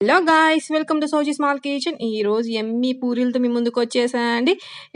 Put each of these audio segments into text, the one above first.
Hello guys welcome to Sowji small kitchen ఈ రోజు ఎమ్మి పూరీలతో మీ ముందుకు వచ్చేసాయండి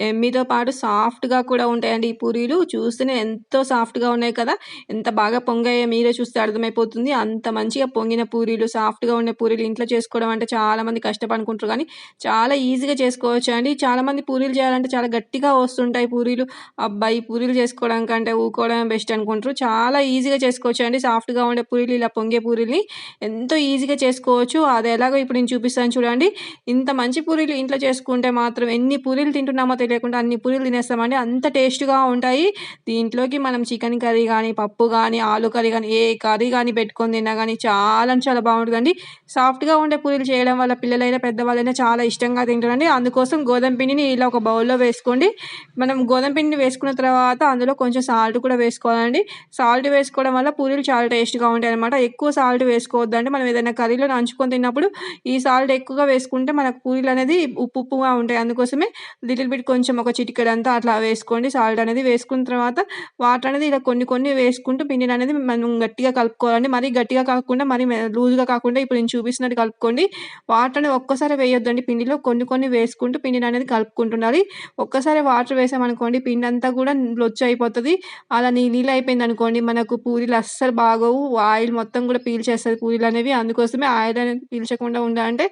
ఎమ్మితో పాటు సాఫ్ట్గా కూడా ఉంటాయండి ఈ పూరీలు. చూస్తేనే ఎంతో సాఫ్ట్గా ఉన్నాయి కదా. ఎంత బాగా పొంగాయో మీరే చూస్తే అర్థమైపోతుంది. అంత మంచిగా పొంగిన పూరీలు సాఫ్ట్గా ఉండే పూరీలు ఇంట్లో చేసుకోవడం అంటే చాలా మంది కష్టపడుకుంటారు కానీ చాలా ఈజీగా చేసుకోవచ్చు అండి చాలా మంది పూరీలు చేయాలంటే చాలా గట్టిగా వస్తుంటాయి పూరీలు. అబ్బాయి పూరీలు చేసుకోవడం కంటే ఊకోవడం బెస్ట్ అనుకుంటారు. చాలా ఈజీగా చేసుకోవచ్చు అండి సాఫ్ట్గా ఉండే పూరీలు ఇలా పొంగే పూరీలు ఎంతో ఈజీగా చేసుకోవచ్చు. అదే ఎలాగో ఇప్పుడు నేను చూపిస్తాను చూడండి. ఇంత మంచి పూరీలు ఇంట్లో చేసుకుంటే మాత్రం ఎన్ని పూరీలు తింటున్నామో తెలియకుండా అన్ని పూరీలు తినేస్తామండి. అంత టేస్ట్గా ఉంటాయి. దీంట్లోకి మనం చికెన్ కర్రీ కానీ పప్పు కానీ ఆలు కర్రీ కానీ ఏ కర్రీ కానీ పెట్టుకొని తిన్నా కానీ చాలా చాలా బాగుంటుందండి. సాఫ్ట్గా ఉండే పూరీలు చేయడం వల్ల పిల్లలైనా పెద్దవాళ్ళైనా చాలా ఇష్టంగా తింటారండి. అందుకోసం గోధుమ పిండిని ఇలా ఒక బౌల్లో వేసుకోండి. మనం గోధుమ పిండిని వేసుకున్న తర్వాత అందులో కొంచెం సాల్ట్ కూడా వేసుకోవాలండి. సాల్ట్ వేసుకోవడం వల్ల పూరీలు చాలా టేస్ట్గా ఉంటాయి అనమాట ఎక్కువ సాల్ట్ వేసుకోవద్దండి. మనం ఏదైనా కర్రీలో నంచుకొని తిన్నప్పుడు ఈ సాల్ట్ ఎక్కువగా వేసుకుంటే మనకు పూరీలు అనేది ఉప్పు ఉప్పుగా ఉంటాయి. అందుకోసమే లిటిల్ బిట్ కొంచెం ఒక చిటికెడంతా అట్లా వేసుకోండి. సాల్ట్ అనేది వేసుకున్న తర్వాత వాటర్ అనేది ఇలా కొన్ని కొన్ని వేసుకుంటూ పిండిని అనేది మనం గట్టిగా కలుపుకోవాలండి. మరీ గట్టిగా కాకుండా మరీ లూజ్గా కాకుండా ఇప్పుడు నేను చూపిస్తున్నట్టు కలుపుకోండి. వాటర్ అనేది ఒక్కసారి వేయొద్దండి. పిండిలో కొన్ని కొన్ని వేసుకుంటూ పిండిని అనేది కలుపుకుంటుండాలి ఒక్కసారి వాటర్ వేసామనుకోండి పిండి అంతా కూడా లొచ్చు అయిపోతుంది. అలా నీ నీళ్ళు అయిపోయింది అనుకోండి మనకు పూరీలు అస్సలు బాగోవు. ఆయిల్ మొత్తం కూడా పీల్చేస్తుంది పూరీలు అనేవి. అందుకోసమే ఆయిల్ అనేది పీల్చకుండా ఉండాలంటే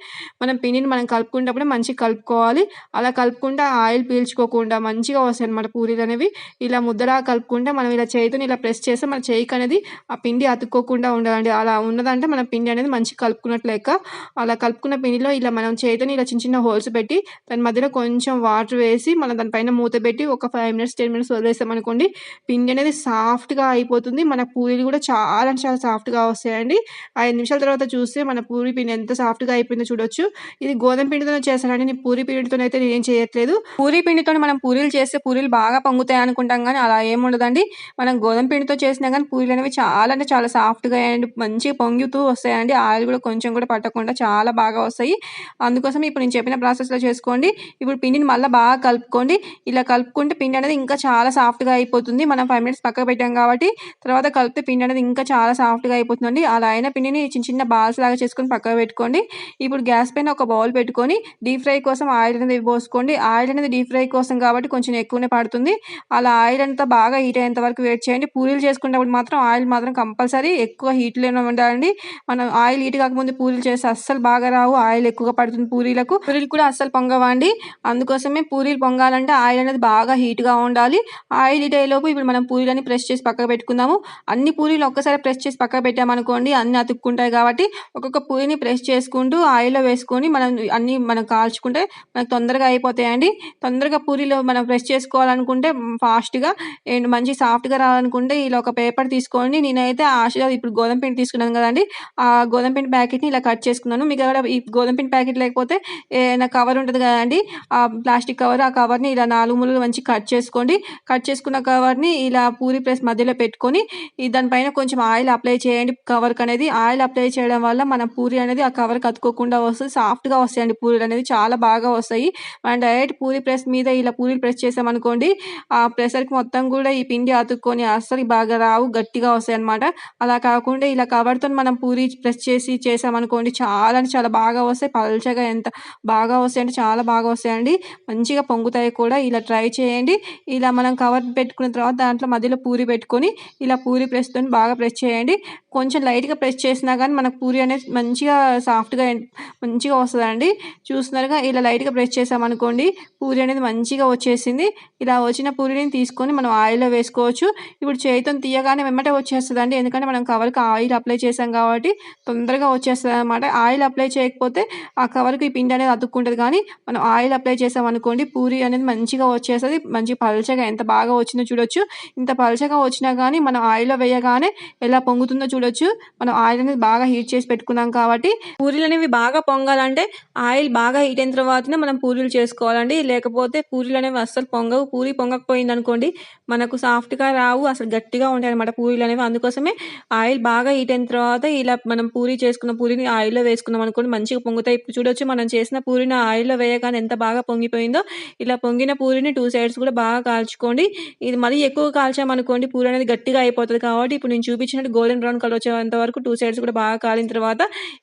మనం పిండిని మనం కలుపుకునేటప్పుడు మంచిగా కలుపుకోవాలి. అలా కలుపుకుంటే ఆయిల్ పీల్చుకోకుండా మంచిగా వస్తాయి అనమాట పూరీలు అనేవి. ఇలా ముద్దలా కలుపుకుంటే మనం ఇలా చేతిని ఇలా ప్రెస్ చేస్తే మన చేయికి అనేది ఆ పిండి అతుక్కోకుండా ఉండాలండి. అలా ఉన్నదంటే మన పిండి అనేది మంచిగా కలుపుకున్నట్లు లెక్క. అలా కలుపుకున్న పిండిలో ఇలా మనం చేతిని ఇలా చిన్న చిన్న హోల్స్ పెట్టి దాని మధ్యలో కొంచెం వాటర్ వేసి మనం దానిపైన మూత పెట్టి ఒక ఫైవ్ మినిట్స్ టెన్ మినిట్స్ వదిలేసామనుకోండి పిండి అనేది సాఫ్ట్గా అయిపోతుంది. మన పూరీలు కూడా చాలా చాలా సాఫ్ట్గా వస్తాయండి. ఐదు నిమిషాల తర్వాత చూస్తే మన పూరి పిండి ఎంత సాఫ్ట్గా అయిపోయిందో చూడొచ్చు. ఇది గోధుమ పిండితో చేస్తానండి నేను పూరి పిండితో అయితే నేనేం చేయట్లేదు. పూరి పిండితో మనం పూరీలు చేస్తే పూరీలు బాగా పొంగుతాయి అనుకుంటాం కానీ అలా ఏముండదండి మనం గోధుమ పిండితో చేసినా కానీ పూరీలు అనేవి చాలా అంటే చాలా సాఫ్ట్గా అండ్ మంచిగా పొంగుతూ వస్తాయండి. ఆయిల్ కూడా కొంచెం కూడా పట్టకుండా చాలా బాగా వస్తాయి. అందుకోసం ఇప్పుడు నేను చెప్పిన ప్రాసెస్లో చేసుకోండి. ఇప్పుడు పిండిని మళ్ళీ బాగా కలుపుకోండి. ఇలా కలుపుకుంటే పిండి అనేది ఇంకా చాలా సాఫ్ట్గా అయిపోతుంది. మనం ఫైవ్ మినిట్స్ పక్కకు పెట్టాం కాబట్టి తర్వాత కలిపితే పిండి అనేది ఇంకా చాలా సాఫ్ట్గా అయిపోతుందండి. అలా అయిన పిండిని చిన్న చిన్న బాల్స్ లాగా చేసుకొని పక్కకు పెట్టుకోండి. ఇప్పుడు గ్యాస్ పైన ఒక బౌల్ పెట్టుకొని డీప్ ఫ్రై కోసం ఆయిల్ అనేది పోసుకోండి. ఆయిల్ అనేది డీప్ ఫ్రై కోసం కాబట్టి కొంచెం ఎక్కువనే పడుతుంది. అలా ఆయిల్ అంతా బాగా హీట్ అయ్యేంత వరకు వెయిట్ చేయండి. పూరీలు చేసుకునేటప్పుడు మాత్రం ఆయిల్ మాత్రం కంపల్సరీ ఎక్కువ హీట్లోనే ఉండాలండి. మనం ఆయిల్ హీట్ కాకముందు పూరీలు చేస్తే అస్సలు బాగా రావు. ఆయిల్ ఎక్కువగా పడుతుంది పూరీలకు. పూరీలు కూడా అస్సలు పొంగవండి. అందుకోసమే పూరీలు పొంగాలంటే ఆయిల్ అనేది బాగా హీట్గా ఉండాలి. ఆయిల్ హీట్ అయ్యేలోపు ఇప్పుడు మనం పూరీలని ప్రెస్ చేసి పక్కకు పెట్టుకుందాము. అన్ని పూరీలు ఒక్కసారి ప్రెస్ చేసి పక్కకు పెట్టామనుకోండి అన్ని అతుక్కుంటాయి కాబట్టి ఒక్కొక్క పూరిని ప్రెస్ చేసుకుంటూ ఆయిల్లో వేసుకొని మనం అన్నీ మనం కాల్చుకుంటే మనకు తొందరగా అయిపోతాయండి. తొందరగా పూరీలో మనం ప్రెస్ చేసుకోవాలనుకుంటే ఫాస్ట్గా అండ్ మంచి సాఫ్ట్గా రావాలనుకుంటే ఇలా ఒక పేపర్ తీసుకోండి నేనైతే ఆశ ఇప్పుడు గోధుమ పిండి తీసుకున్నాను కదండి. ఆ గోధుమ పిండి ప్యాకెట్ని ఇలా కట్ చేసుకున్నాను. మీకు అక్కడ ఈ గోధుమ పిండి ప్యాకెట్ లేకపోతే ఏదైనా కవర్ ఉంటుంది కదండి. ఆ ప్లాస్టిక్ కవర్ ఆ కవర్ని ఇలా నాలుగు మూలలు మంచి కట్ చేసుకోండి. కట్ చేసుకున్న కవర్ని ఇలా పూరి ప్రెస్ మధ్యలో పెట్టుకొని దానిపైన కొంచెం ఆయిల్ అప్లై చేయండి. కవర్కి అనేది ఆయిల్ అప్లై చేయడం వల్ల మన పూరి అనేది ఆ కవర్ కత్తుకోకుండా వస్తుంది. సాఫ్ట్గా వస్తాయండి పూరీలు అనేది చాలా బాగా వస్తాయి. మనం డైరెక్ట్ పూరి ప్రెస్ మీద ఇలా పూరీలు ప్రెస్ చేసామనుకోండి ఆ ప్రెషర్కి మొత్తం కూడా ఈ పిండి అతుక్కొని అస్సలు బాగా రావు. గట్టిగా వస్తాయి అనమాట అలా కాకుండా ఇలా కవర్తో మనం పూరి ప్రెస్ చేసి చేసామనుకోండి చాలా అంటే చాలా బాగా వస్తాయి. పల్చగా ఎంత బాగా వస్తాయి అంటే చాలా బాగా వస్తాయండి. మంచిగా పొంగుతాయి కూడా. ఇలా ట్రై చేయండి. ఇలా మనం కవర్ పెట్టుకున్న తర్వాత దాంట్లో మధ్యలో పూరి పెట్టుకొని ఇలా పూరి ప్రెస్తో బాగా ప్రెస్ చేయండి. కొంచెం లైట్గా ప్రెస్ చేసినా కానీ మనకు పూరి అనేది మంచిగా సాఫ్ట్గా మంచిగా వస్తుందండి. చూస్తున్నారుగా ఇలా లైట్గా ప్రెస్ చేసామనుకోండి పూరి అనేది మంచిగా వచ్చేసింది. ఇలా వచ్చిన పూరిని తీసుకొని మనం ఆయిల్లో వేసుకోవచ్చు. ఇప్పుడు చేతితో తీయగానే వెంబటే వచ్చేస్తుందండి. ఎందుకంటే మనం కవర్కి ఆయిల్ అప్లై చేసాం కాబట్టి తొందరగా వచ్చేస్తుంది అనమాట ఆయిల్ అప్లై చేయకపోతే ఆ కవర్కి ఈ పిండి అనేది అతుక్కుంటుంది. కానీ మనం ఆయిల్ అప్లై చేసామనుకోండి పూరి అనేది మంచిగా వచ్చేస్తుంది. మంచి పలచగా ఎంత బాగా వచ్చిందో చూడొచ్చు. ఇంత పలచగా వచ్చినా కానీ మనం ఆయిల్లో వేయగానే ఎలా పొంగుతుందో చూడొచ్చు. మనం ఆయిల్ అనేది బాగా హీట్ చేసి పెట్టుకున్నాం కాబట్టి పూరీలు అనేవి బాగా పొంగాలంటే ఆయిల్ బాగా హీట్ అయిన తర్వాతనే మనం పూరీలు చేసుకోవాలండి. లేకపోతే పూరీలు అనేవి అస్సలు పొంగవు. పూరి పొంగకపోయింది అనుకోండి మనకు సాఫ్ట్గా రావు అసలు గట్టిగా ఉంటాయి అనమాట పూరీలు అనేవి అందుకోసమే ఆయిల్ బాగా హీట్ అయిన తర్వాత ఇలా మనం పూరి చేసుకున్న పూరిని ఆయిల్లో వేసుకున్నాం అనుకోండి మంచిగా పొంగుతాయి. ఇప్పుడు చూడొచ్చు మనం చేసిన పూరిని ఆయిల్లో వేయగానే ఎంత బాగా పొంగిపోయిందో. ఇలా పొంగిన పూరిని టూ సైడ్స్ కూడా బాగా కాల్చుకోండి. ఇది మరీ ఎక్కువ కాల్చామనుకోండి పూరి అనేది గట్టిగా అయిపోతుంది కాబట్టి ఇప్పుడు నేను చూపించినట్టు గోల్డెన్ బ్రౌన్ కలర్ వచ్చేంత వరకు టూ సైడ్స్ కూడా బాగా కాలిన తర్వాత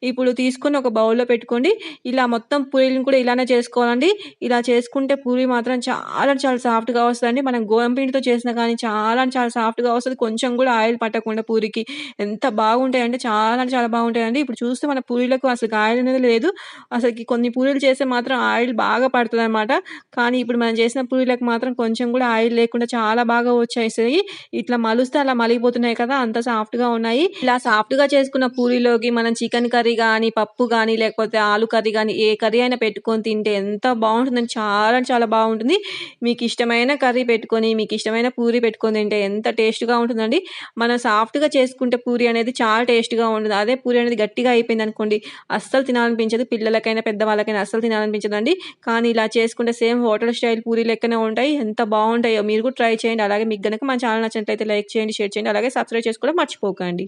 ఇప్పుడు తీసుకొని ఒక బౌల్‌లో పెట్టుకోండి. ఇలా మొత్తం పూరీలను కూడా ఇలానే చేసుకోవాలండి. ఇలా చేసుకుంటే పూరి మాత్రం చాలా చాలా సాఫ్ట్‌గా వస్తుందండి మనం గోధుమ పిండితో చేసినా కానీ చాలా చాలా సాఫ్ట్‌గా వస్తుంది కొంచెం కూడా ఆయిల్ పట్టకుండా పూరికి ఎంత బాగుంటాయంటే చాలా చాలా బాగుంటాయండి. ఇప్పుడు చూస్తే మన పూరీలకు అసలు ఆయిల్ అనేది లేదు. అసలు కొన్ని పూరీలు చేస్తే మాత్రం ఆయిల్ బాగా పడతదనమాట. కానీ ఇప్పుడు మనం చేసిన పూరీలకు మాత్రం కొంచెం కూడా ఆయిల్ లేకుండా చాలా బాగా వచ్చేసాయి. ఇట్లా మలుస్తే అలా మలిగిపోతున్నాయి కదా! అంత సాఫ్ట్‌గా ఉన్నాయి. ఇలా సాఫ్ట్‌గా చేసుకున్న పూరీలోకి మనం చికెన్ కర్రీ కానీ కానీ పప్పు కానీ లేకపోతే ఆలు కర్రీ కానీ ఏ కర్రీ అయినా పెట్టుకొని తింటే ఎంత బాగుంటుందని చాలా చాలా బాగుంటుంది మీకు ఇష్టమైన కర్రీ పెట్టుకొని, మీకు ఇష్టమైన పూరి పెట్టుకొని తింటే ఎంత టేస్ట్‌గా ఉంటుందండి. మనం సాఫ్ట్‌గా చేసుకుంటే పూరి అనేది చాలా టేస్ట్‌గా ఉంటుంది. అదే పూరి అనేది గట్టిగా అయిపోయింది అనుకోండి అస్సలు తినాలనిపించదు. పిల్లలకైనా, పెద్దవాళ్ళకైనా అస్సలు తినాలనిపించదండి. కానీ ఇలా చేసుకుంటే సేమ్ హోటల్ స్టైల్ పూరి లెక్కనే ఉంటాయి. ఎంత బాగుంటాయో మీరు కూడా ట్రై చేయండి. అలాగే మీకు గనక మన ఛానల్ నచ్చినట్లయితే లైక్ చేయండి, షేర్ చేయండి. అలాగే సబ్స్క్రైబ్ చేసుకోవడం మర్చిపోకండి.